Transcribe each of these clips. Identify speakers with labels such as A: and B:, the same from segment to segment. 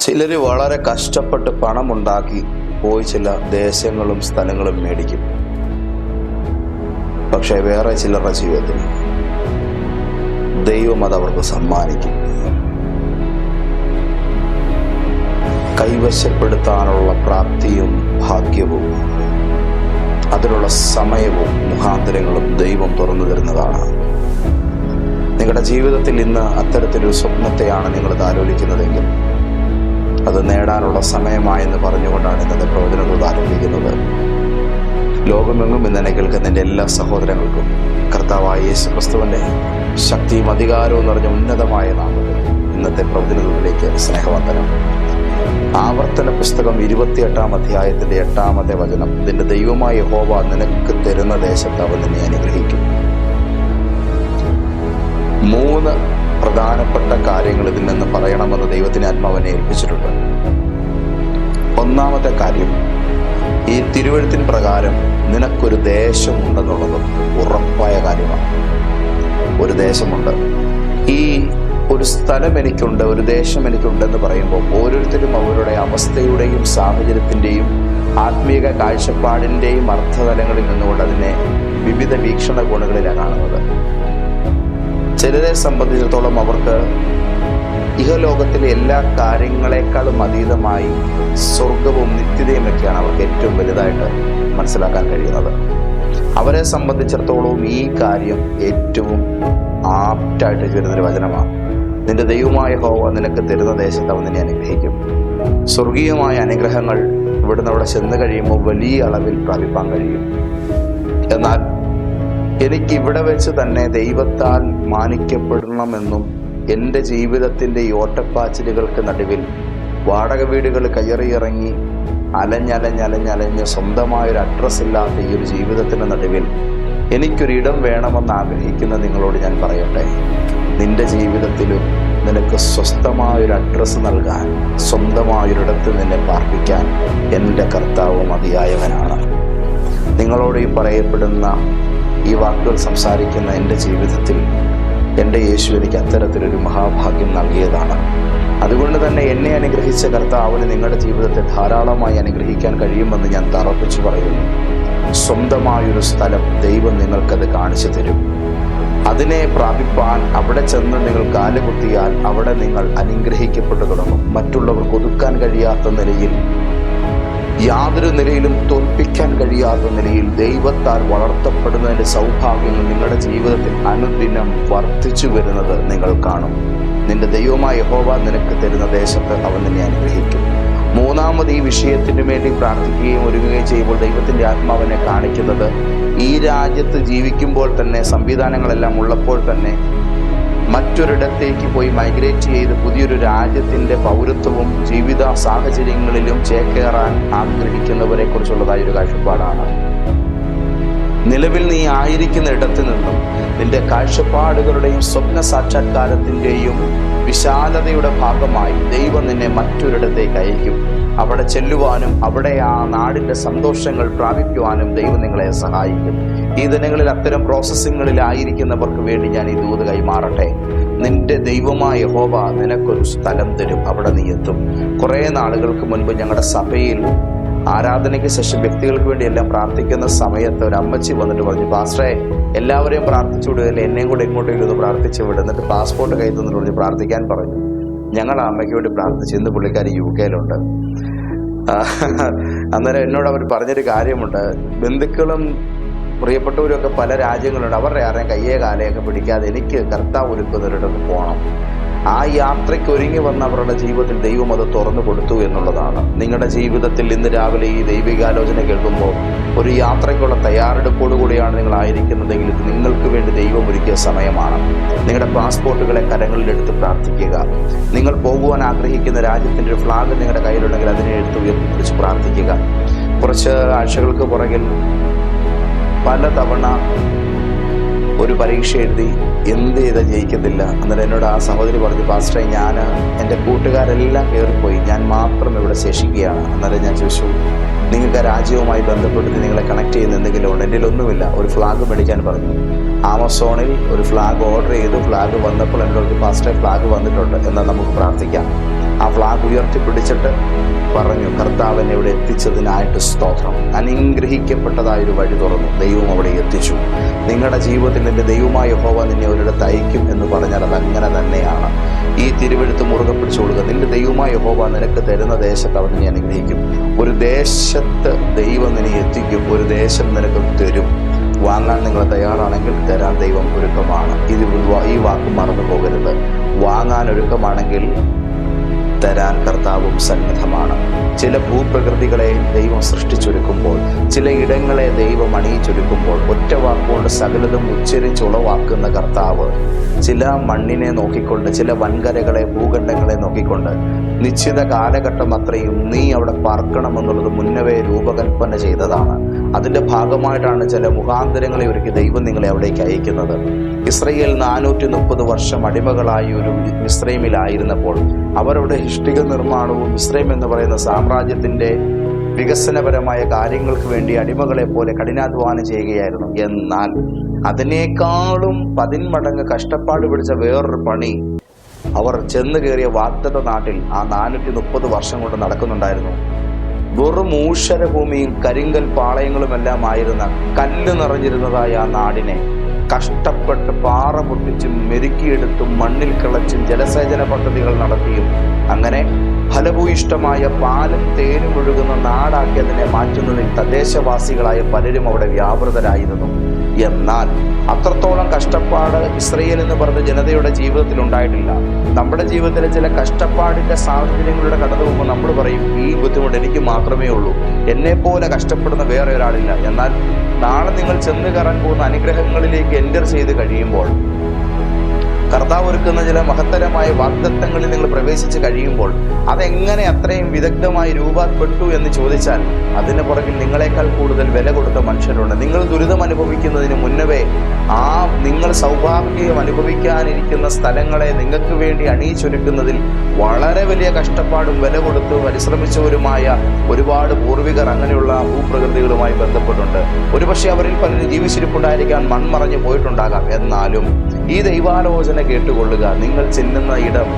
A: ചിലർ വളരെ കഷ്ടപ്പെട്ട് പണമുണ്ടാക്കി പോയി ചില ദേശങ്ങളും സ്ഥലങ്ങളും മേടിക്കും. പക്ഷെ വേറെ ചിലരുടെ ജീവിതത്തിൽ ദൈവം അത് അവർക്ക് സമ്മാനിക്കും. കൈവശപ്പെടുത്താനുള്ള പ്രാപ്തിയും ഭാഗ്യവും അതിനുള്ള സമയവും മുഖാന്തരങ്ങളും ദൈവം തുറന്നു തരുന്നതാണ്. നിങ്ങളുടെ ജീവിതത്തിൽ ഇന്ന് അത്തരത്തിലൊരു സ്വപ്നത്തെയാണ് നിങ്ങൾ ഇത് ആലോചിക്കുന്നതെങ്കിൽ അത് നേടാനുള്ള സമയമായെന്ന് പറഞ്ഞുകൊണ്ടാണ് ഇന്നത്തെ പ്രവചനത്തോട് ആരംഭിക്കുന്നത്. ലോകമെങ്ങും ഇന്നെ എന്നെ കേൾക്കുന്ന എന്റെ എല്ലാ സഹോദരങ്ങൾക്കും കർത്താവായ യേശു ക്രിസ്തുവിന്റെ ശക്തിയും അധികാരവും നിറഞ്ഞ ഉന്നതമായ നാമത്തിൽ ഇന്നത്തെ പ്രവചനങ്ങളിലേക്ക് സ്നേഹവന്ദനം. ആവർത്തന പുസ്തകം ഇരുപത്തിയെട്ടാം അധ്യായത്തിന്റെ എട്ടാമത്തെ വചനം. നിന്റെ ദൈവമായ യഹോവ നിനക്ക് തരുന്ന ദേശത്ത് അവൻ നിന്നെ അനുഗ്രഹിക്കും. മൂന്ന് പ്രധാനപ്പെട്ട കാര്യങ്ങൾ ഇതിൽ നിന്ന് പറയണമെന്ന് ദൈവത്തിന് ആത്മാവനെ ഏൽപ്പിച്ചിട്ടുണ്ട്. ഒന്നാമത്തെ കാര്യം ഈ തിരുവഴുത്തിൻ പ്രകാരം നിനക്കൊരു ദേശമുണ്ടെന്നുള്ളത് ഉറപ്പായ കാര്യമാണ്. ഒരു ദേശമുണ്ട്. ഈ ഒരു സ്ഥലം എനിക്കുണ്ട് ഒരു ദേശം എനിക്കുണ്ടെന്ന് പറയുമ്പോൾ ഓരോരുത്തരും അവരുടെ അവസ്ഥയുടെയും സാഹചര്യത്തിന്റെയും ആത്മീയ കാഴ്ചപ്പാടിന്റെയും അർത്ഥതലങ്ങളിൽ നിന്നുകൊണ്ട് അതിനെ വിവിധ വീക്ഷണ കോണുകളിലാണ് കാണുന്നത്. ചിലരെ സംബന്ധിച്ചിടത്തോളം അവർക്ക് ഇഹലോകത്തിലെ എല്ലാ കാര്യങ്ങളെക്കാളും അതീതമായി സ്വർഗവും നിത്യതയും ഒക്കെയാണ് അവർക്ക് ഏറ്റവും വലുതായിട്ട് മനസ്സിലാക്കാൻ കഴിയുന്നത്. അവരെ സംബന്ധിച്ചിടത്തോളം ഈ കാര്യം ഏറ്റവും ആപ്റ്റായിട്ട് ചേരുന്നൊരു വചനമാണ്. നിന്റെ ദൈവമായ ഹോവ നിനക്ക് തരുന്ന ദേശത്ത് അവൻ നിന്നെ അനുഗ്രഹിക്കും. സ്വർഗീയമായ അനുഗ്രഹങ്ങൾ ഇവിടുന്ന് അവിടെ ചെന്ന് കഴിയുമ്പോൾ വലിയ അളവിൽ പ്രാപിപ്പാൻ കഴിയും. എന്നാൽ എനിക്ക് ഇവിടെ വെച്ച് തന്നെ ദൈവത്താൽ മാനിക്കപ്പെടണമെന്നും എന്റെ ജീവിതത്തിന്റെ ഈ ഓട്ടപ്പാച്ചിലുകൾക്ക് നടുവിൽ വാടക വീടുകൾ കയറിയിറങ്ങി അലഞ്ഞലഞ്ഞലഞ്ഞലഞ്ഞ് സ്വന്തമായൊരു അഡ്രസ് ഇല്ലാത്ത ഈ ഒരു ജീവിതത്തിന്റെ നടുവിൽ എനിക്കൊരിടം വേണമെന്ന് ആഗ്രഹിക്കുന്ന നിങ്ങളോട് ഞാൻ പറയട്ടെ. നിന്റെ ജീവിതത്തിലും നിനക്ക് സ്വസ്ഥമായൊരു അഡ്രസ്സ് നൽകാൻ സ്വന്തമായൊരിടത്ത് നിന്നെ പാർപ്പിക്കാൻ എന്റെ കർത്താവ് മതിയായവനാണ് നിങ്ങളോട് ഈ പറയപ്പെടുന്ന ഈ വാക്കുകൾ സംസാരിക്കുന്ന എന്റെ ജീവിതത്തിൽ എന്റെ യേശു എനിക്ക് അത്തരത്തിലൊരു മഹാഭാഗ്യം നൽകിയതാണ്. അതുകൊണ്ട് തന്നെ എന്നെ അനുഗ്രഹിച്ച കർത്താവിന് നിങ്ങളുടെ ജീവിതത്തെ ധാരാളമായി അനുഗ്രഹിക്കാൻ കഴിയുമെന്ന് ഞാൻ തറപ്പിച്ചു പറയുന്നു. സ്വന്തമായൊരു സ്ഥലം ദൈവം നിങ്ങൾക്കത് കാണിച്ചു തരും. അതിനെ പ്രാപിപ്പാൻ അവിടെ ചെന്ന് നിങ്ങൾ കാലുകുത്തിയാൽ അവിടെ നിങ്ങൾ അനുഗ്രഹിക്കപ്പെട്ടു തുടങ്ങും. മറ്റുള്ളവർക്ക് ഒതുക്കാൻ കഴിയാത്ത നിലയിൽ യാതൊരു നിലയിലും തോൽപ്പിക്കാൻ കഴിയാത്ത നിലയിൽ ദൈവത്താൽ വളർത്തപ്പെടുന്നതിന്റെ സൗഭാഗ്യങ്ങൾ നിങ്ങളുടെ ജീവിതത്തിൽ അനുദിനം വർദ്ധിച്ചു വരുന്നത് നിങ്ങൾ കാണും. നിന്റെ ദൈവമായ യഹോവ നിനക്ക് തരുന്ന ദേശത്ത് അവൻ നിന്നെ അനുഗ്രഹിക്കും. മൂന്നാമത് ഈ വിഷയത്തിന് വേണ്ടി പ്രാർത്ഥിക്കുകയും ഒരുങ്ങുകയും ചെയ്യുമ്പോൾ ദൈവത്തിന്റെ ആത്മാവിനെ കാണിക്കുന്നത് ഈ രാജ്യത്ത് ജീവിക്കുമ്പോൾ തന്നെ സംവിധാനങ്ങളെല്ലാം ഉള്ളപ്പോൾ തന്നെ മറ്റൊരിടത്തേക്ക് പോയി മൈഗ്രേറ്റ് ചെയ്ത് പുതിയൊരു രാജ്യത്തിന്റെ പൗരത്വവും ജീവിത സാഹചര്യങ്ങളിലും ചേക്കേറാൻ ആഗ്രഹിക്കുന്നവരെ കുറിച്ചുള്ളതായ ഒരു കാഴ്ചപ്പാടാണ്. നിലവിൽ നീ ആയിരിക്കുന്ന ഇടത്തു നിന്നും നിന്റെ കാഴ്ചപ്പാടുകളുടെയും സ്വപ്ന സാക്ഷാത്കാരത്തിന്റെയും വിശാലതയുടെ ഭാഗമായി ദൈവം നിന്നെ മറ്റൊരിടത്തേക്ക് അയക്കും. അവിടെ ചെല്ലുവാനും അവിടെ ആ നാടിന്റെ സന്തോഷങ്ങൾ പ്രാപിക്കുവാനും ദൈവം നിങ്ങളെ സഹായിക്കും. ഈ ദിനങ്ങളിൽ അത്തരം പ്രോസസ്സിങ്ങളിലായിരിക്കുന്നവർക്ക് വേണ്ടി ഞാൻ ഈ ദൂത് കൈമാറട്ടെ. നിന്റെ ദൈവമായ ഹോബ നിനക്കൊരു സ്ഥലം തരും. അവിടെ നീ എത്തും. കുറേ നാളുകൾക്ക് മുൻപ് ഞങ്ങളുടെ സഭയിൽ ആരാധനയ്ക്ക് ശേഷം വ്യക്തികൾക്ക് വേണ്ടി എല്ലാം പ്രാർത്ഥിക്കുന്ന സമയത്ത് ഒരു അമ്മച്ചി വന്നിട്ട് പറഞ്ഞു പാസ്റ്ററെ എല്ലാവരെയും പ്രാർത്ഥിച്ചു വിടുകയല്ലേ എന്നെയും കൂടെ ഇങ്ങോട്ടേക്ക് ഒന്ന് പ്രാർത്ഥിച്ചു വിടും. എന്നിട്ട് പാസ്പോർട്ട് കൈ തന്നിട്ട് വിളിച്ച് പ്രാർത്ഥിക്കാൻ പറഞ്ഞു. ഞങ്ങൾ ആ അമ്മയ്ക്ക് വേണ്ടി പ്രാർത്ഥിച്ചു. ഇന്ന് പുള്ളിക്കാരി യു കെയിലുണ്ട്. അന്നേരം എന്നോട് അവർ പറഞ്ഞൊരു കാര്യമുണ്ട്. ബന്ധുക്കളും പ്രിയപ്പെട്ടവരും ഒക്കെ പല രാജ്യങ്ങളുണ്ട്. അവരുടെ ആരെയും കയ്യേ കാലയൊക്കെ പിടിക്കാതെ എനിക്ക് കർത്താവ് ഒരുക്കുന്നവരുടെ പോകണം ആ യാത്രയ്ക്ക് ഒരുങ്ങി വന്ന അവരുടെ ജീവിതത്തിൽ ദൈവം അത് തുറന്നു കൊടുത്തു എന്നുള്ളതാണ്. നിങ്ങളുടെ ജീവിതത്തിൽ ഇന്ന് രാവിലെ ഈ ദൈവികാലോചന കേൾക്കുമ്പോൾ ഒരു യാത്രയ്ക്കുള്ള തയ്യാറെടുപ്പോടുകൂടിയാണ് നിങ്ങൾ ആയിരിക്കുന്നതെങ്കിൽ ഇത് നിങ്ങൾക്ക് വേണ്ടി ദൈവം ഒരുക്കിയ സമയമാണ്. നിങ്ങളുടെ പാസ്പോർട്ടുകളെ കരങ്ങളിലെടുത്ത് പ്രാർത്ഥിക്കുക. നിങ്ങൾ പോകുവാൻ ആഗ്രഹിക്കുന്ന രാജ്യത്തിന്റെ ഒരു ഫ്ലാഗ് നിങ്ങളുടെ കയ്യിലുണ്ടെങ്കിൽ അതിനെ എടുത്ത് ഉയർത്തിപ്പിടിച്ച് പ്രാർത്ഥിക്കുക. കുറച്ച് ആഴ്ചകൾക്ക് പുറകിൽ പലതവണ ഒരു പരീക്ഷ എഴുതി എന്ത് ചെയ്താൽ ജയിക്കത്തില്ല? അന്നേരം എന്നോട് ആ സഹോദരി പറഞ്ഞു പാസ്റ്ററെ ഞാൻ എന്റെ കൂട്ടുകാരെല്ലാം കയറിപ്പോയി. ഞാൻ മാത്രം ഇവിടെ ശേഷിക്കുകയാണ്. അന്നേരം ഞാൻ ചോദിച്ചു നിങ്ങൾക്ക് രാജ്യവുമായി ബന്ധപ്പെട്ട് നിങ്ങളെ കണക്ട് ചെയ്യുന്ന എന്തെങ്കിലും ഉണ്ട്? എന്റെ ഒന്നുമില്ല ഒരു ഫ്ലാഗ് മേടിക്കാൻ പറഞ്ഞു. ആമസോണിൽ ഒരു ഫ്ലാഗ് ഓർഡർ ചെയ്തു. ഫ്ലാഗ് വന്നപ്പോൾ എന്നോട് പാസ്റ്ററെ ഫ്ലാഗ് വന്നിട്ടുണ്ട്. എന്നാൽ നമുക്ക് പ്രാർത്ഥിക്കാം. ആ ഫ്ലാഗ് ഉയർത്തി ഉയർത്തിപ്പിടിച്ചിട്ട് പറഞ്ഞു കർത്താവിനെ ഇവിടെ എത്തിച്ചതിനായിട്ട് സ്തോത്രം. അനുഗ്രഹിക്കപ്പെട്ടതായ ഒരു വഴി തുറന്നു. ദൈവം അവിടെ എത്തിച്ചു. നിങ്ങളുടെ ജീവിതത്തിൽ നിന്റെ ദൈവമായ ഹോവ നിന്നെ ഒരിടത്ത് അയക്കും എന്ന് പറഞ്ഞാൽ അത് അങ്ങനെ തന്നെയാണ്. ഈ തിരുവെഴുത്ത് മുറുകെ പിടിച്ചു കൊടുക്കുക. നിന്റെ ദൈവമായ ഹോവ നിനക്ക് തരുന്ന ദേശത്ത് അവൻ നിന്നെ അനുഗ്രഹിക്കും. ഒരു ദേശത്ത് ദൈവം നിന്നെ എത്തിക്കും. ഒരു ദേശം നിനക്ക് തരും. വാങ്ങാൻ നിങ്ങൾ തയ്യാറാണെങ്കിൽ തരാൻ ദൈവം ഒരുക്കമാണ്. ഇത് ഈ വാക്ക് മറന്നു പോകരുത്. വാങ്ങാൻ ഒരുക്കമാണെങ്കിൽ തരാൻ കർത്താവും സന്നദ്ധമാണ് ചില ഭൂപ്രകൃതികളെ ദൈവം സൃഷ്ടിച്ചൊരുക്കുമ്പോൾ ചില ഇടങ്ങളെ ദൈവം അണിയിച്ചൊരുക്കുമ്പോൾ ഒറ്റ വാക്കുകൊണ്ട് സകലതും ഉച്ചരിച്ചുളവാക്കുന്ന കർത്താവ് ചില മണ്ണിനെ നോക്കിക്കൊണ്ട് ചില വൻകരകളെ ഭൂഖണ്ഡങ്ങളെ നോക്കിക്കൊണ്ട് നിശ്ചിത കാലഘട്ടം അത്രയും നീ അവിടെ പാർക്കണമെന്നുള്ളത് മുന്നവേ രൂപകൽപ്പന ചെയ്തതാണ്. അതിന്റെ ഭാഗമായിട്ടാണ് ചില മുഖാന്തരങ്ങളെ ഒരുക്കി ദൈവം നിങ്ങളെ അവിടേക്ക് അയക്കുന്നത്. ഇസ്രയേൽ നാനൂറ്റി മുപ്പത് വർഷം അടിമകളായി ഒരു മിശ്രൈമിലായിരുന്നപ്പോൾ അവരുടെ ഹിഷ്ടിക നിർമ്മാണവും ഇസ്രൈം എന്ന് പറയുന്ന സാമ്രാജ്യത്തിന്റെ വികസനപരമായ കാര്യങ്ങൾക്ക് വേണ്ടി അടിമകളെ പോലെ കഠിനാധ്വാനം ചെയ്യുകയായിരുന്നു. എന്നാൽ അതിനേക്കാളും പതിന്മടങ്ങ് കഷ്ടപ്പാട് പിടിച്ച വേറൊരു പണി അവർ ചെന്നു കയറിയ വാഗ്ദത്ത നാട്ടിൽ ആ നാനൂറ്റി മുപ്പത് വർഷം കൊണ്ട് നടക്കുന്നുണ്ടായിരുന്നു. വെറും ഊഷരഭൂമിയും കരിങ്കൽ പാളയങ്ങളുമെല്ലാം ആയിരുന്ന കല്ല് നിറഞ്ഞിരുന്നതായ ആ നാടിനെ കഷ്ടപ്പെട്ട് പാറ പൊട്ടിച്ചും മെരുക്കിയെടുത്തും മണ്ണിൽ കിളച്ചും ജലസേചന പദ്ധതികൾ നടത്തിയും അങ്ങനെ ഫലഭൂയിഷ്ടമായ പാലും തേനും ഒഴുകുന്ന നാടാക്കി അതിനെ മാറ്റുന്നതിൽ തദ്ദേശവാസികളായ പലരും അവിടെ വ്യാപൃതരായിരുന്നു. എന്നാൽ അത്രത്തോളം കഷ്ടപ്പാട് ഇസ്രയേൽ എന്ന് പറഞ്ഞ ജനതയുടെ ജീവിതത്തിൽ ഉണ്ടായിട്ടില്ല. നമ്മുടെ ജീവിതത്തിലെ ചില കഷ്ടപ്പാടിന്റെ സാഹചര്യങ്ങളുടെ കടന്നു പോകുമ്പോൾ നമ്മൾ പറയും ഈ ബുദ്ധിമുട്ട് എനിക്ക് മാത്രമേ ഉള്ളൂ. എന്നെ പോലെ കഷ്ടപ്പെടുന്ന വേറെ ഒരാളില്ല. എന്നാൽ നാളെ നിങ്ങൾ ചെന്ന് കയറാൻ പോകുന്ന അനുഗ്രഹങ്ങളിലേക്ക് എന്റർ ചെയ്ത് കഴിയുമ്പോൾ കർത്താവ് ഒരുക്കുന്ന ചില മഹത്തരമായ വാഗ്ദത്തങ്ങളിൽ നിങ്ങൾ പ്രവേശിച്ച് കഴിയുമ്പോൾ അതെങ്ങനെ അത്രയും വിദഗ്ധമായി രൂപപ്പെട്ടു എന്ന് ചോദിച്ചാൽ അതിന് പുറകിൽ നിങ്ങളെക്കാൾ കൂടുതൽ വില കൊടുത്ത മനുഷ്യരുണ്ട്. നിങ്ങൾ ദുരിതം അനുഭവിക്കുന്നതിന് മുന്നവേ ആ നിങ്ങൾ സൗഭാഗ്യം അനുഭവിക്കാനിരിക്കുന്ന സ്ഥലങ്ങളെ നിങ്ങൾക്ക് വേണ്ടി അണിയിച്ചൊരുക്കുന്നതിൽ വളരെ വലിയ കഷ്ടപ്പാടും വില കൊടുത്ത് പരിശ്രമിച്ചവരുമായ ഒരുപാട് പൂർവികർ അങ്ങനെയുള്ള ഭൂപ്രകൃതികളുമായി ബന്ധപ്പെട്ടുണ്ട്. ഒരുപക്ഷെ അവരിൽ പലരും ജീവിച്ചിരിപ്പുണ്ടായിരിക്കാൻ മൺമറഞ്ഞു പോയിട്ടുണ്ടാകാം. എന്നാലും ഈ ദൈവാലോചന കേട്ടുകൊള്ളുക. നിങ്ങൾ ചെല്ലുന്ന ഇടം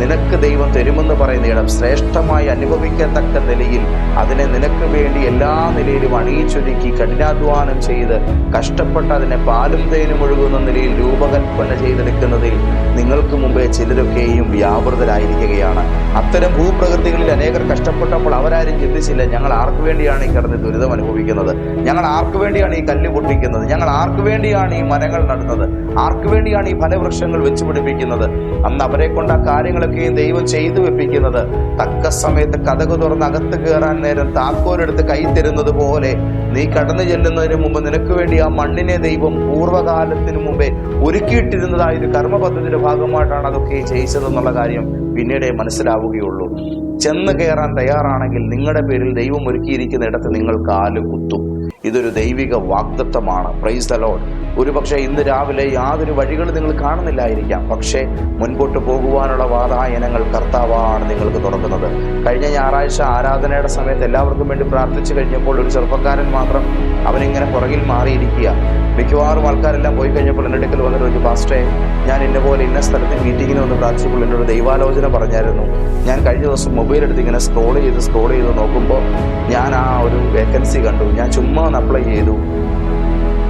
A: നിനക്ക് ദൈവം തരുമെന്ന് പറയുന്ന ഇടം ശ്രേഷ്ഠമായി അനുഭവിക്കത്തക്ക നിലയിൽ അതിനെ നിനക്ക് വേണ്ടി എല്ലാ നിലയിലും അണിയിച്ചൊരുക്കി കഠിനാധ്വാനം ചെയ്ത് കഷ്ടപ്പെട്ട് അതിനെ പാലും തേനും ഒഴുകുന്ന നിലയിൽ രൂപകൽപ്പന ചെയ്തെടുക്കുന്നതിൽ നിങ്ങൾക്ക് മുമ്പേ ചിലരൊക്കെയും വ്യാപൃതരായിരിക്കുകയാണ്. അത്തരം ഭൂപ്രകൃതികളിൽ അനേകർ കഷ്ടപ്പെട്ടപ്പോൾ അവരാരും ചിന്തിച്ചില്ല ഞങ്ങൾ ആർക്കു വേണ്ടിയാണ് ഈ കിടന്ന് ദുരിതം അനുഭവിക്കുന്നത്? ഞങ്ങൾ ആർക്കു വേണ്ടിയാണ് ഈ കല്ല് പൊട്ടിക്കുന്നത്? ഞങ്ങൾ ആർക്കു വേണ്ടിയാണ് ഈ മരങ്ങൾ നടുന്നത്? ആർക്കു വേണ്ടിയാണ് ഈ ഫലവൃക്ഷങ്ങൾ വെച്ചുപിടിപ്പിക്കുന്നത്? അന്ന് അവരെ കൊണ്ട് ആ കാര്യങ്ങളൊക്കെയും ദൈവം ചെയ്തു വെപ്പിക്കുന്നത്. തക്ക സമയത്ത് കഥകു തുറന്ന് അകത്ത് കയറാൻ നേരം താക്കോലെടുത്ത് കൈ തരുന്നത് പോലെ നീ കടന്നു ചെല്ലുന്നതിന് മുമ്പ് നിനക്ക് വേണ്ടി ആ മണ്ണിനെ ദൈവം പൂർവകാലത്തിന് മുമ്പേ ഒരുക്കിയിട്ടിരുന്നതായ ഒരു കർമ്മ പദ്ധതിയുടെ ഭാഗമായിട്ടാണ് അതൊക്കെ ചെയ്യിച്ചതെന്നുള്ള കാര്യം പിന്നീടേ മനസ്സിലാവുകയുള്ളൂ. ചെന്ന് കയറാൻ തയ്യാറാണെങ്കിൽ നിങ്ങളുടെ പേരിൽ ദൈവം ഒരുക്കിയിരിക്കുന്ന ഇടത്ത് നിങ്ങൾ കാൽ കുത്തും. ഇതൊരു ദൈവിക വാഗ്ദത്തമാണ്. പ്രൈസ് ദ ലോഡ് ഒരുപക്ഷെ ഇന്ന് രാവിലെ യാതൊരു വഴികളും നിങ്ങൾ കാണുന്നില്ലായിരിക്കാം. പക്ഷേ മുൻപോട്ട് പോകുവാനുള്ള വാതായനങ്ങൾ കർത്താവാണ് നിങ്ങൾക്ക് തുറക്കുന്നത്. കഴിഞ്ഞ ഞായറാഴ്ച ആരാധനയുടെ സമയത്ത് എല്ലാവർക്കും വേണ്ടി പ്രാർത്ഥിച്ചു കഴിഞ്ഞപ്പോൾ ഒരു ചെറുപ്പക്കാരൻ മാത്രം അവനിങ്ങനെ പുറകിൽ മാറിയിരിക്കുക. മിക്കവാറും ആൾക്കാരെല്ലാം പോയി കഴിഞ്ഞപ്പോൾ എന്റെ അടുക്കൽ വന്നിട്ട് ഒരു പാസ്റ്റേ ഞാൻ ഇന്ന പോലെ ഇന്ന സ്ഥലത്ത് മീറ്റിങ്ങിന് വന്ന് പ്രാർത്ഥിച്ചപ്പോൾ എന്നോട് ദൈവാലോചന പറഞ്ഞായിരുന്നു. ഞാൻ കഴിഞ്ഞ ദിവസം മൊബൈൽ എടുത്ത് ഇങ്ങനെ സ്ക്രോൾ ചെയ്ത് സ്ക്രോൾ ചെയ്ത് നോക്കുമ്പോൾ ഞാൻ ആ ഒരു വേക്കൻസി കണ്ടു. ഞാൻ ചുമ്മാ ഒന്ന് അപ്ലൈ ചെയ്തു.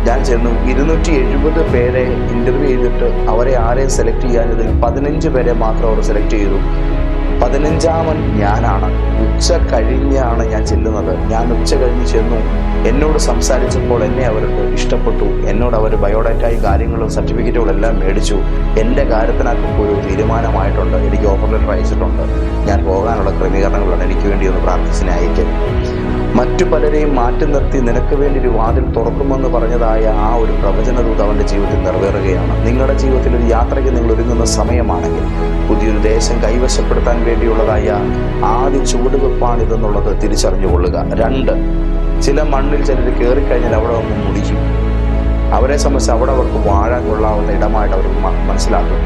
A: ഞാൻ ചെന്നു ഇരുന്നൂറ്റി എഴുപത് പേരെ ഇന്റർവ്യൂ ചെയ്തിട്ട് അവരെ ആരെയും സെലക്ട് ചെയ്യാനിതിൽ പതിനഞ്ച് പേരെ മാത്രം അവർ സെലക്ട് ചെയ്തു. പതിനഞ്ചാമൻ ഞാനാണ്. ഉച്ച കഴിഞ്ഞാണ് ഞാൻ ചെല്ലുന്നത്. ഞാൻ ഉച്ച കഴിഞ്ഞ് ചെന്നു. എന്നോട് സംസാരിച്ചപ്പോൾ എന്നെ അവർക്ക് ഇഷ്ടപ്പെട്ടു. എന്നോട് അവർ ബയോഡാറ്റയും കാര്യങ്ങളും സർട്ടിഫിക്കറ്റുകളും എല്ലാം മേടിച്ചു. എന്റെ കാര്യത്തിനകത്ത് ഒരു തീരുമാനമായിട്ടുണ്ട്. എനിക്ക് ഓഫർ ലെറ്റർ അയച്ചിട്ടുണ്ട്. ഞാൻ പോകാനുള്ള ക്രമീകരണങ്ങളാണ് എനിക്ക് വേണ്ടി ഒന്ന് പ്രാർത്ഥിച്ചിനെ അയക്കും മറ്റു പലരെയും മാറ്റി നിർത്തി നിനക്ക് വേണ്ടി ഒരു വാതിൽ തുറക്കുമെന്ന് പറഞ്ഞതായ ആ ഒരു പ്രവചനദൂത് അവന്റെ ജീവിതത്തിൽ നിറവേറുകയാണ്. നിങ്ങളുടെ ജീവിതത്തിൽ ഒരു യാത്രയ്ക്ക് നിങ്ങൾ ഒരുങ്ങുന്ന സമയമാണെങ്കിൽ പുതിയൊരു ദേശം കൈവശപ്പെടുത്താൻ വേണ്ടിയുള്ളതായ ആദ്യ ചുവടുവെപ്പാണിതെന്നുള്ളത് തിരിച്ചറിഞ്ഞുകൊള്ളുക. രണ്ട് ചില മണ്ണിൽ ചിലർ കയറിക്കഴിഞ്ഞാൽ അവിടെ ഒന്ന് മുടിക്കും അവരെ സംബന്ധിച്ച് അവിടെ അവർക്ക് വാഴാൻ കൊള്ളാവുന്ന ഇടമായിട്ട് അവർ മനസ്സിലാക്കും.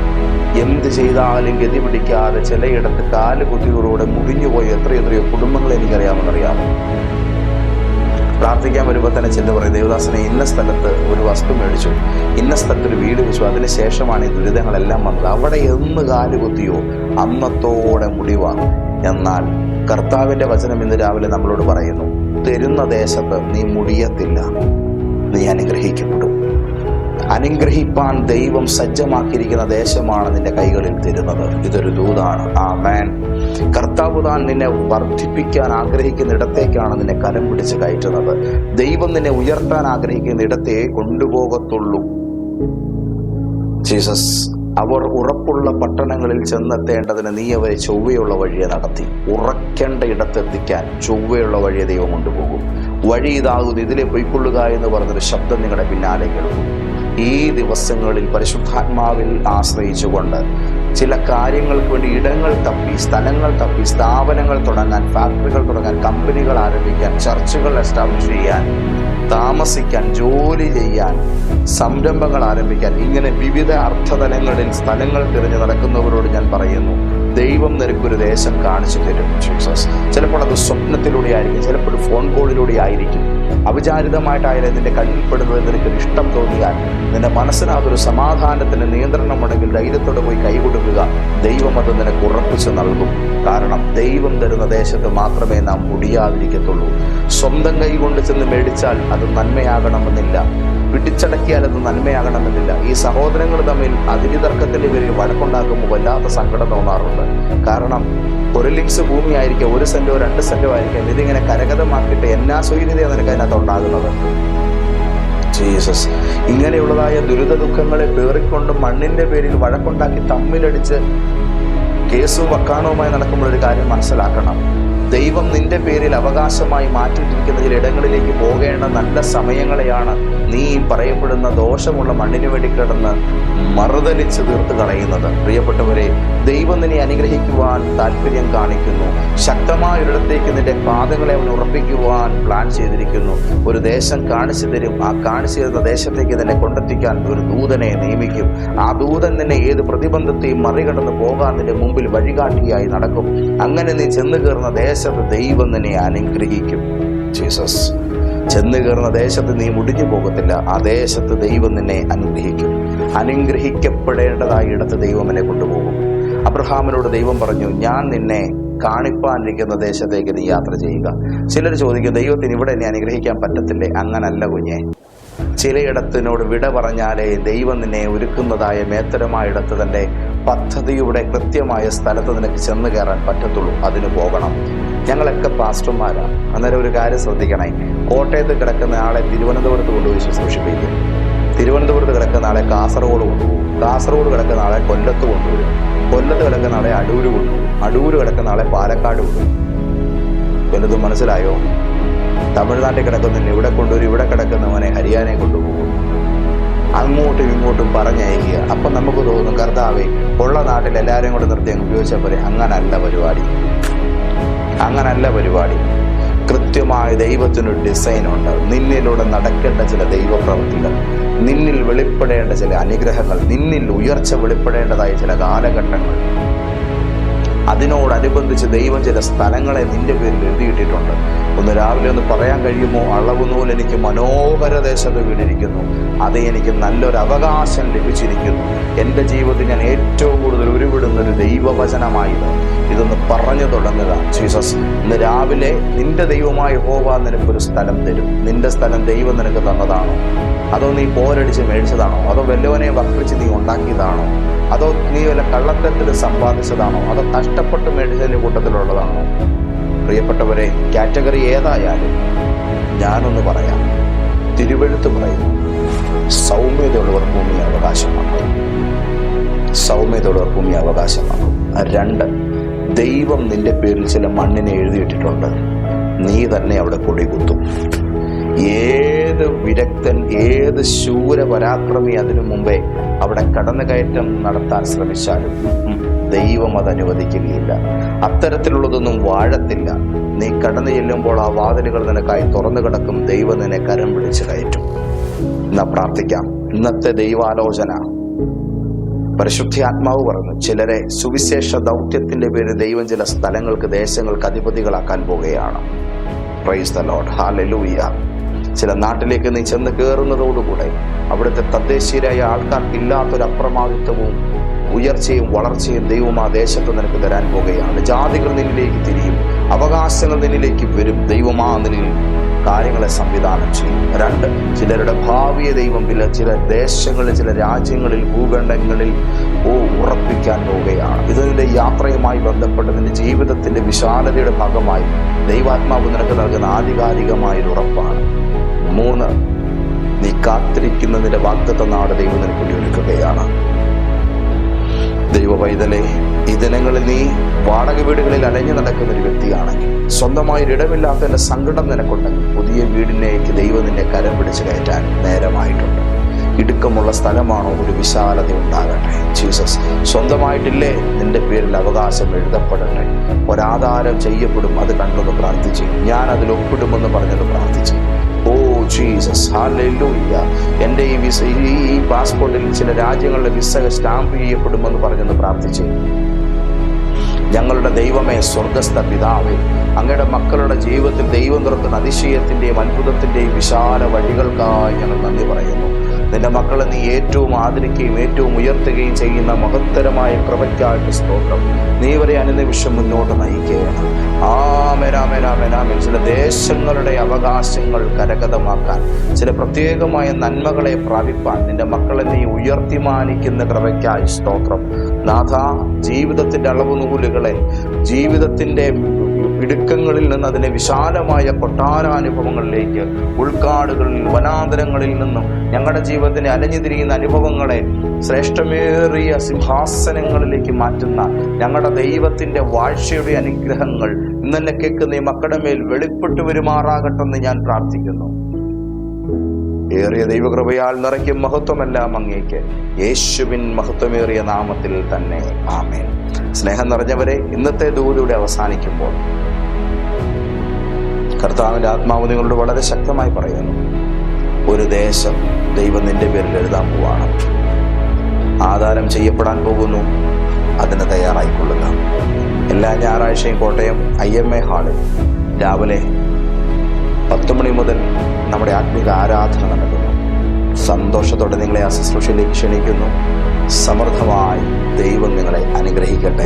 A: എന്ത് ചെയ്താലും ഗതി പിടിക്കാതെ ചിലയിടത്ത് കാൽ കുത്തിയൂറോടെ മുടിഞ്ഞുപോയി എത്രയെത്രയോ കുടുംബങ്ങൾ എനിക്കറിയാമെന്നറിയാമോ പ്രാർത്ഥിക്കാൻ വരുമ്പോൾ തന്നെ ചെന്ന് പറയും ദേവദാസനെ ഇന്ന സ്ഥലത്ത് ഒരു വസ്തു മേടിച്ചു. ഇന്ന സ്ഥലത്ത് ഒരു വീട് വെച്ചു അതിന് ശേഷമാണ് ഈ ദുരിതങ്ങളെല്ലാം വന്നത്. അവിടെ എന്ന് കാൽ കുത്തിയോ അന്നത്തോടെ മുടിവാണ് എന്നാൽ കർത്താവിന്റെ വചനം ഇന്ന് രാവിലെ നമ്മളോട് പറയുന്നു തരുന്ന ദേശത്ത് നീ മുടിയത്തില്ല. നീ അനുഗ്രഹിക്കപ്പെടും. അനുഗ്രഹിപ്പാൻ ദൈവം സജ്ജമാക്കിയിരിക്കുന്ന ദേശമാണ് നിന്റെ കൈകളിൽ തരുന്നത്. ഇതൊരു ദൂതാണ്. ആ മാൻ കർത്താവ് താൻ നിന്നെ വർദ്ധിപ്പിക്കാൻ ആഗ്രഹിക്കുന്ന ഇടത്തേക്കാണ് നിന്നെ കരം പിടിച്ച് കയറ്റുന്നത്. ദൈവം നിന്നെ ഉയർത്താൻ ആഗ്രഹിക്കുന്ന ഇടത്തെ കൊണ്ടുപോകത്തുള്ളൂ. ജീസസ് അവർ ഉറപ്പുള്ള പട്ടണങ്ങളിൽ ചെന്നെത്തേണ്ടതിന് നീ അവരെ ചൊവ്വയുള്ള വഴിയെ നടത്തി. ഉറക്കേണ്ട ഇടത്തെത്തിക്കാൻ ചൊവ്വയുള്ള വഴിയെ ദൈവം കൊണ്ടുപോകും. വഴി ഇതാകുന്നു ഇതിലെ പൊയ്ക്കൊള്ളുക എന്ന് പറഞ്ഞൊരു ശബ്ദം നിങ്ങളുടെ പിന്നാലെ കേൾക്കും. ഈ ദിവസങ്ങളിൽ പരിശുദ്ധാത്മാവിൽ ആശ്രയിച്ചുകൊണ്ട് ചില കാര്യങ്ങൾക്ക് വേണ്ടി ഇടങ്ങൾ തപ്പി സ്ഥലങ്ങൾ തപ്പി സ്ഥാപനങ്ങൾ തുടങ്ങാൻ ഫാക്ടറികൾ തുടങ്ങാൻ കമ്പനികൾ ആരംഭിക്കാൻ ചർച്ചുകൾ എസ്റ്റാബ്ലിഷ് ചെയ്യാൻ താമസിക്കാൻ ജോലി ചെയ്യാൻ സംരംഭങ്ങൾ ആരംഭിക്കാൻ ഇങ്ങനെ വിവിധ അർത്ഥതലങ്ങളിൽ സ്ഥലങ്ങൾ തിരഞ്ഞു നടക്കുന്നവരോട് ഞാൻ പറയുന്നു. ദൈവം നിനക്കൊരു ദേശം കാണിച്ചു തരും ജീസസ് ചിലപ്പോൾ അത് സ്വപ്നത്തിലൂടെ ആയിരിക്കും ചിലപ്പോൾ ഫോൺ കോളിലൂടെ ആയിരിക്കും. അവിചാരിതമായിട്ടായാലും നിന്റെ കണ്ണിൽപ്പെടുന്നത് നിനക്കൊരു ഇഷ്ടം തോന്നിയാൽ നിന്റെ മനസ്സിനകത്തൊരു സമാധാനത്തിന് നിയന്ത്രണമുണ്ടെങ്കിൽ ധൈര്യത്തോടെ പോയി കൈകൊടുക്കുക ദൈവം അത് നിനക്ക് ഉറപ്പിച്ചു നൽകും. കാരണം ദൈവം തരുന്ന ദേശത്ത് മാത്രമേ നാം മുടിയാതിരിക്കത്തുള്ളൂ. സ്വന്തം കൈ കൊണ്ട് ചെന്ന് മേടിച്ചാൽ അത് നന്മയാകണമെന്നില്ല. പിടിച്ചടക്കിയാൽ അത് നന്മയാകണമെന്നില്ല. ഈ സഹോദരങ്ങൾ തമ്മിൽ അതിരിതർക്കത്തിന്റെ പേരിൽ വഴക്കുണ്ടാക്കുമ്പോൾ വല്ലാത്ത സങ്കടം തോന്നാറുണ്ട്. കാരണം ഒരു ലിങ്സ് ഭൂമിയായിരിക്കാം ഒരു സെന്റോ രണ്ട് സെന്റോ ആയിരിക്കാം. ഇതിങ്ങനെ കരകതമാക്കിയിട്ട് എന്നാ സ്വീകൃതയാണ് നിനക്ക് അതിനകത്ത് ഉണ്ടാകുന്നത്? ജീസസ്. ഇങ്ങനെയുള്ളതായ ദുരിത ദുഃഖങ്ങളെ പേറിക്കൊണ്ട് മണ്ണിന്റെ പേരിൽ വഴക്കുണ്ടാക്കി തമ്മിലടിച്ച് കേസും വക്കാണവുമായി നടക്കുമ്പോൾ ഒരു കാര്യം മനസ്സിലാക്കണം. ദൈവം നിന്റെ പേരിൽ അവകാശമായി മാറ്റിയിട്ടിരിക്കുന്ന ചില ഇടങ്ങളിലേക്ക് പോകേണ്ട നല്ല സമയങ്ങളെയാണ് നീ പറയപ്പെടുന്ന ദോഷമുള്ള മണ്ണിനു വേണ്ടി കിടന്ന് മറുതലിച്ച് തീർത്ത് കളയുന്നത്. പ്രിയപ്പെട്ടവരെ ദൈവം നിന്നെ അനുഗ്രഹിക്കുവാൻ താല്പര്യം കാണിക്കുന്നു. ശക്തമായ ഒരിടത്തേക്ക് നിന്റെ പാതകളെ അവൻ ഉറപ്പിക്കുവാൻ പ്ലാൻ ചെയ്തിരിക്കുന്നു. ഒരു ദേശം കാണിച്ചു തരും. ആ കാണിച്ചു തരുന്ന ദേശത്തേക്ക് നിന്നെ കൊണ്ടെത്തിക്കാൻ ഒരു ദൂതനെ നിയമിക്കും. ആ ദൂതൻ നിന്നെ ഏത് പ്രതിബന്ധത്തെയും മറികടന്ന് പോകാൻ നിന്റെ മുമ്പിൽ വഴികാട്ടിയായി നടക്കും. അങ്ങനെ നീ ചെന്ന് കയറുന്ന ദേശത്ത് ദൈവം നിന്നെ അനുഗ്രഹിക്കും. ജീസസ് ചെന്ന് കയറുന്ന ദേശത്ത് നീ മുടിഞ്ഞു പോകത്തില്ല. ആ ദേശത്ത് ദൈവം നിന്നെ അനുഗ്രഹിക്കും. അനുഗ്രഹിക്കപ്പെടേണ്ടതായ ഇടത്ത് ദൈവം എന്നെ കൊണ്ടുപോകും. അബ്രഹാമിനോട് ദൈവം പറഞ്ഞു ഞാൻ നിന്നെ കാണിപ്പാനിരിക്കുന്ന ദേശത്തേക്ക് നീ യാത്ര ചെയ്യുക. ചിലർ ചോദിക്കും ദൈവത്തിന് ഇവിടെ എന്നെ അനുഗ്രഹിക്കാൻ പറ്റത്തില്ലേ? അങ്ങനല്ല കുഞ്ഞെ. ചിലയിടത്തിനോട് വിട പറഞ്ഞാലേ ദൈവം നിന്നെ ഒരുക്കുന്നതായ മേത്തരമായ ഇടത്ത് തന്റെ പദ്ധതിയുടെ കൃത്യമായ സ്ഥലത്ത് നിനക്ക് ചെന്ന് കയറാൻ പറ്റത്തുള്ളൂ. അതിന് പോകണം. ഞങ്ങളൊക്കെ പാസ്റ്റർമാരാണ് അന്നേരം ഒരു കാര്യം ശ്രദ്ധിക്കണേ. കോട്ടയത്ത് കിടക്കുന്ന ആളെ തിരുവനന്തപുരത്ത് കൊണ്ടുപോയി ശുശ്രൂഷിപ്പിക്കും. തിരുവനന്തപുരത്ത് കിടക്കുന്ന ആളെ കാസർഗോഡ് കൊണ്ടുപോകും. കാസർഗോഡ് കിടക്കുന്ന ആളെ കൊല്ലത്ത് കൊണ്ടുപോകും കൊല്ലത്ത് കിടക്കുന്ന ആളെ അടൂര് കൊണ്ടുപോകും അടൂര് കിടക്കുന്ന ആളെ പാലക്കാട് കൊണ്ടുപോകും വലുതും മനസ്സിലായോ? തമിഴ്നാട്ടിൽ കിടക്കുന്നതിന് ഇവിടെ കൊണ്ടുവരും. ഇവിടെ കിടക്കുന്നവനെ ഹരിയാനയെ കൊണ്ടുപോകും. അങ്ങോട്ടും ഇങ്ങോട്ടും പറഞ്ഞയക്കുക. അപ്പൊ നമുക്ക് തോന്നും കർത്താവെ ഉള്ള നാട്ടിൽ എല്ലാവരും കൂടെ നിർത്തി അങ്ങ് ഉപയോഗിച്ചാൽ പോലെ അങ്ങനല്ല പരിപാടി. അങ്ങനല്ല പരിപാടി. കൃത്യമായ ദൈവത്തിനൊരു ഡിസൈൻ ഉണ്ട്. നിന്നിലൂടെ നടക്കേണ്ട ചില ദൈവപ്രവൃത്തികൾ നിന്നിൽ വെളിപ്പെടേണ്ട ചില അനുഗ്രഹങ്ങൾ നിന്നിൽ ഉയർച്ച വെളിപ്പെടേണ്ടതായ ചില കാലഘട്ടങ്ങൾ അതിനോടനുബന്ധിച്ച് ദൈവം ചില സ്ഥലങ്ങളെ നിന്റെ പേരിൽ എഴുതിയിട്ടിട്ടുണ്ട്. ഒന്ന് രാവിലെ ഒന്ന് പറയാൻ കഴിയുമോ? അളവുനൂൽ എനിക്ക് മനോഹര ദേശത്ത് വീണിരിക്കുന്നു. അത് എനിക്ക് നല്ലൊരു അവകാശം ലഭിച്ചിരിക്കുന്നു. എന്റെ ജീവിതത്തിൽ ഞാൻ ഏറ്റവും കൂടുതൽ ഉരുവിടുന്ന ഒരു ദൈവവചനമായത്. ഇതൊന്ന് പറഞ്ഞു തുടങ്ങുക. ജീസസ് ഇന്ന് രാവിലെ നിന്റെ ദൈവമായ ഹോവ നിനക്കൊരു സ്ഥലം തരും. നിന്റെ സ്ഥലം ദൈവം നിനക്ക് തന്നതാണോ? അതോ നീ പോരടിച്ച് മേടിച്ചതാണോ? അതോ വല്ലവനെ വക്രിച്ച് നീ ഉണ്ടാക്കിയതാണോ? അതോ നീ വല്ല കള്ളത്തരത്തിൽ സമ്പാദിച്ചതാണോ? അതോ കഷ്ടപ്പെട്ട് മേടിച്ചതിന്റെ കൂട്ടത്തിലുള്ളതാണോ? പ്രിയപ്പെട്ടവരെ കാറ്റഗറി ഏതായാലും ഞാനൊന്ന് പറയാം. തിരുവഴുത്ത് പറയുന്നു. സൗമ്യതയുള്ളവർ ഭൂമി അവകാശമാക്കും സൗമ്യതയുള്ളവർ ഭൂമി അവകാശമാക്കും രണ്ട് ദൈവം നിന്റെ പേരിൽ ചില മണ്ണിനെ എഴുതിയിട്ടിട്ടുണ്ട്. നീ തന്നെ അവിടെ കൊടികുത്തും. ഏത് വിരക്തൻ ഏത് ശൂര പരാക്രമി അതിനു മുമ്പേ അവിടെ കടന്നുകയറ്റം നടത്താൻ ശ്രമിച്ചാലും ദൈവം അത് അനുവദിക്കുകയില്ല. അത്തരത്തിലുള്ളതൊന്നും വാഴത്തില്ല. നീ കടന്നു ചെല്ലുമ്പോൾ ആ വാതിലുകൾ നിനക്കായി തുറന്നു കിടക്കും. ദൈവം നിന്നെ കരം പിടിച്ച് കയറ്റും. എന്നാ പ്രാർത്ഥിക്കാം. ഇന്നത്തെ ദൈവാലോചന. പരിശുദ്ധി ആത്മാവ് പറഞ്ഞു ചിലരെ സുവിശേഷ ദൗത്യത്തിന്റെ പേര് ദൈവം ചില സ്ഥലങ്ങൾക്ക് ദേശങ്ങൾക്ക് അധിപതികളാക്കാൻ പോകുകയാണ്. പ്രൈസ് ദ ലോഡ് ഹാലലൂയ ചില നാട്ടിലേക്ക് നീ ചെന്ന് കയറുന്നതോടുകൂടെ അവിടുത്തെ തദ്ദേശീയരായ ആൾക്കാർക്ക് ഇല്ലാത്തൊരു അപ്രമാദിത്വവും ഉയർച്ചയും വളർച്ചയും ദൈവം ആ ദേശത്ത് നിനക്ക് തരാൻ പോകുകയാണ് ജാതികൾ നിന്നിലേക്ക് തിരിയും അവകാശങ്ങൾ നിന്നിലേക്ക് വരും. ദൈവം ആ നിന്നിൽ കാര്യങ്ങളെ സംവിധാനം ചെയ്യും. രണ്ട് ചിലരുടെ ഭാവിയെ ദൈവം ചില ചില ദേശങ്ങളിൽ ചില രാജ്യങ്ങളിൽ ഭൂഖണ്ഡങ്ങളിൽ ഓ ഉറപ്പിക്കാൻ പോവുകയാണ്. ഇത് നിന്റെ യാത്രയുമായി ബന്ധപ്പെട്ട് നിന്റെ ജീവിതത്തിന്റെ വിശാലതയുടെ ഭാഗമായി ദൈവാത്മാവ് നിനക്ക് നൽകുന്ന ആധികാരികമായ ഒരു ഉറപ്പാണ്. മൂന്ന് നീ കാത്തിരിക്കുന്നതിന്റെ വാഗ്ദത്ത നാട് ദൈവം നിനക്ക് വേണ്ടി ഒരുക്കുകയാണ്. ദൈവ പൈതലെ ഈ ദിനങ്ങളിൽ നീ വാടക വീടുകളിൽ അലഞ്ഞു നടക്കുന്ന ഒരു വ്യക്തിയാണെങ്കിൽ സ്വന്തമായി ഇടമില്ലാത്ത എന്റെ സങ്കടം നിനക്കുണ്ടെങ്കിൽ പുതിയ വീടിനേക്ക് ദൈവം നിന്നെ കരം പിടിച്ച് കയറ്റാൻ നേരമായിട്ടുണ്ട്. ഇടുക്കമുള്ള സ്ഥലമാണോ ഒരു വിശാലത ഉണ്ടാകട്ടെ? ജീസസ് സ്വന്തമായിട്ടില്ലേ നിന്റെ പേരിൽ അവകാശം എഴുതപ്പെടട്ടെ? ഒരാധാരം ചെയ്യപ്പെടും അത് കണ്ടൊന്ന് പ്രാർത്ഥിച്ചു. ഞാൻ അതിൽ ഒപ്പിടുമെന്ന് പറഞ്ഞത് പ്രാർത്ഥിച്ചു. ഓ ജീസസ് ഹാലൂയ്യ എന്റെ ഈ വിസ ഈ പാസ്പോർട്ടിൽ ചില രാജ്യങ്ങളുടെ വിസ സ്റ്റാമ്പ് ചെയ്യപ്പെടുമെന്ന് പറഞ്ഞെന്ന് പ്രാർത്ഥിച്ചു. ഞങ്ങളുടെ ദൈവമേ സ്വർഗസ്ഥ പിതാവേ അങ്ങയുടെ മക്കളുടെ ജീവിതത്തിൽ ദൈവം നിർത്തുന്ന അതിശയത്തിന്റെയും അത്ഭുതത്തിന്റെയും വിശാല വഴികൾക്കായി ഞങ്ങൾ നന്ദി പറയുന്നു. നിന്റെ മക്കളെ നീ ഏറ്റവും ആദരിക്കുകയും ഏറ്റവും ഉയർത്തുകയും ചെയ്യുന്ന മഹത്തരമായ കൃപയ്ക്കായിട്ട് സ്തോത്രം. നീ ഇവരെ അനുനിമിഷം മുന്നോട്ട് നയിക്കുകയാണ്. ആമേരാമേരാമേരാമേൻ ചില ദേശങ്ങളുടെ അവകാശങ്ങൾ കരകതമാക്കാൻ ചില പ്രത്യേകമായ നന്മകളെ പ്രാപിപ്പാൻ നിന്റെ മക്കളെ നീ ഉയർത്തി മാനിക്കുന്ന കൃപയ്ക്കായി സ്തോത്രം. നാഥ ജീവിതത്തിന്റെ അളവുനൂലുകളെ ജീവിതത്തിന്റെ ഇടുക്കങ്ങളിൽ നിന്ന് അതിനെ വിശാലമായ കൊട്ടാരാനുഭവങ്ങളിലേക്ക് ഉൾക്കാടുകളിൽ വനാന്തരങ്ങളിൽ നിന്നും ഞങ്ങളുടെ ജീവിതത്തിനെ അലഞ്ഞു തിരിയുന്ന അനുഭവങ്ങളെ ശ്രേഷ്ഠമേറിയ സിംഹാസനങ്ങളിലേക്ക് മാറ്റുന്ന ഞങ്ങളുടെ ദൈവത്തിന്റെ വാഴ്ചയുടെ അനുഗ്രഹങ്ങൾ ഇന്നെ കേൾക്കുന്ന ഈ മക്കളുടെ മേൽ വെളിപ്പെട്ടു വരുമാറാകട്ടെന്ന് ഞാൻ പ്രാർത്ഥിക്കുന്നു. ഏറിയ ദൈവകൃപയാൽ നിറയ്ക്കും മഹത്വമെല്ലാം അങ്ങേക്ക് യേശുവിൻ മഹത്വമേറിയ നാമത്തിൽ തന്നെ. ആമേൻ. സ്നേഹം നിറഞ്ഞവരെ ഇന്നത്തെ ദൂതിയുടെ അവസാനിക്കുമ്പോൾ കർത്താവിന്റെ ആത്മാവ് നിങ്ങളോട് വളരെ ശക്തമായി പറയുന്നു. ഒരു ദേശം ദൈവം നിന്റെ പേരിൽ എഴുതാൻ പോവാണ്. ആധാരം ചെയ്യപ്പെടാൻ പോകുന്നു. അതിന് തയ്യാറായിക്കൊള്ളുക. എല്ലാ ഞായറാഴ്ചയും കോട്ടയം ഐ എം എ ഹാളിൽ രാവിലെ പത്ത് മണി മുതൽ നമ്മുടെ ആത്മിക ആരാധന നടക്കുന്നു. സന്തോഷത്തോടെ നിങ്ങളെ ആ ശുശ്രൂഷയിലേക്ക് ക്ഷണിക്കുന്നു. സമൃദ്ധമായി ദൈവം നിങ്ങളെ അനുഗ്രഹിക്കും